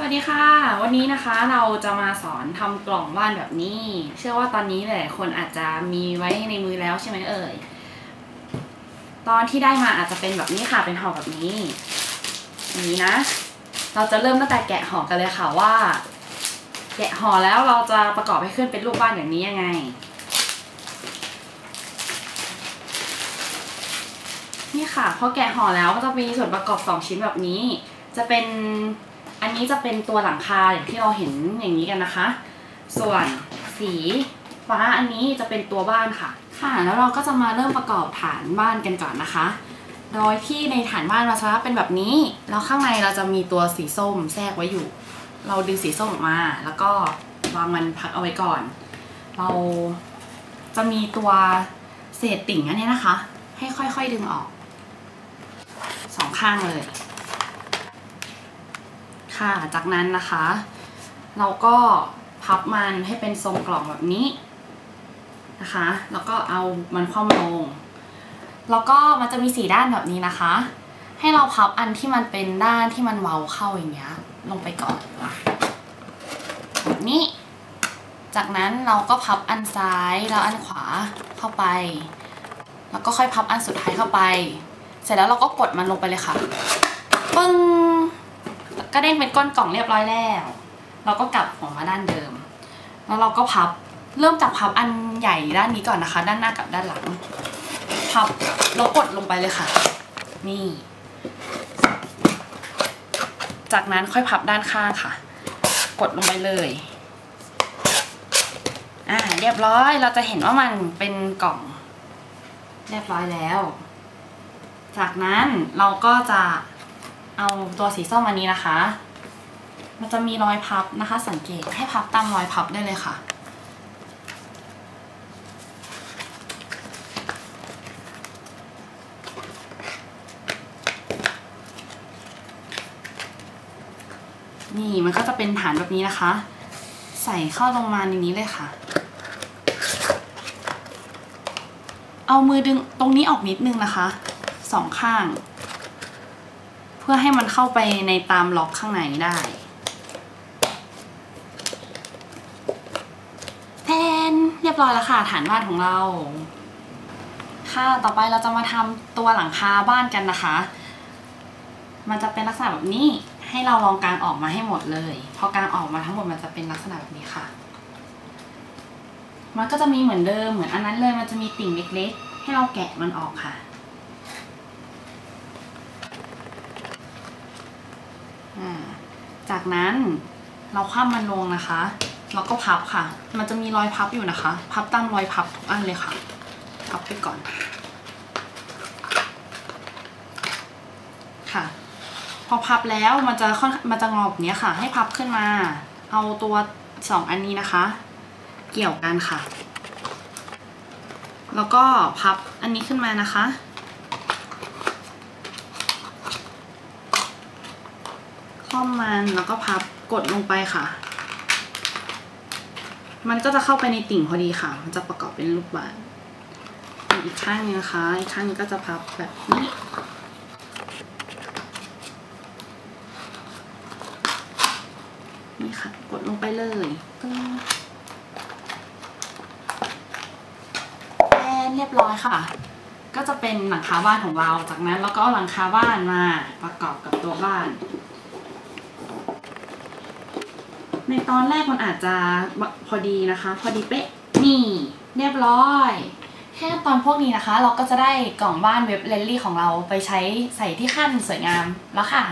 สวัสดีค่ะ วันนี้นะคะเราจะมาสอนทำกล่องบ้านแบบนี้ เชื่อว่าตอนนี้หลายคนอาจจะมีไว้ในมือแล้วใช่ไหมเอ่ย ตอนที่ได้มาอาจจะเป็นแบบนี้ค่ะเป็นห่อแบบนี้นี้นะ เราจะเริ่มตั้งแต่แกะห่อกันเลยค่ะว่า แกะห่อแล้วเราจะประกอบให้ขึ้นเป็นรูปบ้านอย่างนี้ยังไง นี่ค่ะพอแกะห่อแล้วก็จะมีส่วนประกอบสองชิ้นแบบนี้ จะเป็น อันนี้จะเป็นตัวหลังคาอย่างที่เราเห็นอย่างนี้กันนะคะ ส่วนสีฟ้าอันนี้จะเป็นตัวบ้านค่ะ ค่ะ แล้วเราก็จะมาเริ่มประกอบฐานบ้านกันก่อนนะคะ โดยที่ในฐานบ้านเราจะเป็นแบบนี้ แล้วข้างในเราจะมีตัวสีส้มแทรกไว้อยู่ เราดึงสีส้มออกมา แล้วก็วางมันพักเอาไว้ก่อน เราจะมีตัวเศษติ่งอันนี้นะคะ ให้ค่อยๆดึงออกสองข้างเลย ค่ะ จากนั้นนะคะ เราก็พับมันให้เป็นทรงกล่องแบบนี้นะคะ แล้วก็เอามันคว่ำลง แล้วก็มันจะมีสีด้านแบบนี้นะคะ ให้เราพับอันที่มันเป็นด้านที่มันเว้าเข้าอย่างเงี้ย ลงไปก่อนแบบนี้ จากนั้นเราก็พับอันซ้ายแล้วอันขวาเข้าไป แล้วก็ค่อยพับอันสุดท้ายเข้าไป เสร็จแล้วเราก็กดมันลงไปเลยค่ะ ปึ้ง ก็เด้งเป็นก้นกล่องเรียบร้อยแล้ว เราก็กลับหัวมาด้านเดิม แล้วเราก็พับ เริ่มจากพับอันใหญ่ด้านนี้ก่อนนะคะ ด้านหน้ากับด้านหลัง พับแล้วกดลงไปเลยค่ะ นี่ จากนั้นค่อยพับด้านข้างค่ะ กดลงไปเลย อ่า เรียบร้อย เราจะเห็นว่ามันเป็นกล่อง เรียบร้อยแล้ว จากนั้นเราก็จะ เอาตัวสีส้มอันนี้นะคะ มันจะมีรอยพับนะคะ สังเกตให้พับตามรอยพับได้เลยค่ะ นี่มันก็จะเป็นฐานแบบนี้นะคะ ใส่เข้าลงมาในนี้เลยค่ะ เอามือดึงตรงนี้ออกนิดนึงนะคะสองข้าง พื่อให้มันเข้าไปในตามล็อกข้างในได้แทนเรียบร้อยแล้วค่ะฐานบ้านของเรา ค่ะต่อไปเราจะมาทำตัวหลังคาบ้านกันนะคะ มันจะเป็นลักษณะแบบนี้ให้เราลองกางออกมาให้หมดเลย พอกางออกมาทั้งหมดมันจะเป็นลักษณะแบบนี้ค่ะ มันก็จะมีเหมือนเดิมเหมือนอันนั้นเลย มันจะมีติ่งเล็กๆ ให้เราแกะมันออกค่ะ จากนั้นเราคว่ำมันลงนะคะ แล้วก็พับค่ะ มันจะมีรอยพับอยู่นะคะ พับตามรอยพับทุกอันเลยค่ะ พับไปก่อน ค่ะ พอพับแล้วมันจะค่อนมันจะงอแบบนี้ค่ะ ให้พับขึ้นมา เอาตัวสองอันนี้นะคะ เกี่ยวกันค่ะ แล้วก็พับอันนี้ขึ้นมานะคะ คล่อมมันแล้วก็พับกดลงไปค่ะ มันก็จะเข้าไปในติ่งพอดีค่ะ มันจะประกอบเป็นรูปบานอีกข้างนึงนะคะอีกข้างนึงก็จะพับแบบนี้นี่ค่ะกดลงไปเลยแอนเรียบร้อยค่ะ ก็จะเป็นหลังคาบ้านของเรา จากนั้นเราก็เอาหลังคาบ้านมาประกอบกับตัวบ้าน ในตอนแรกมันอาจจะพอดีนะคะ พอดีเป๊ะนี่เรียบร้อยแค่ตอนพวกนี้นะคะ เราก็จะได้กล่องบ้านเว็บเลนลี่ของเราไปใช้ใส่ที่ขั้นสวยงามแล้วค่ะ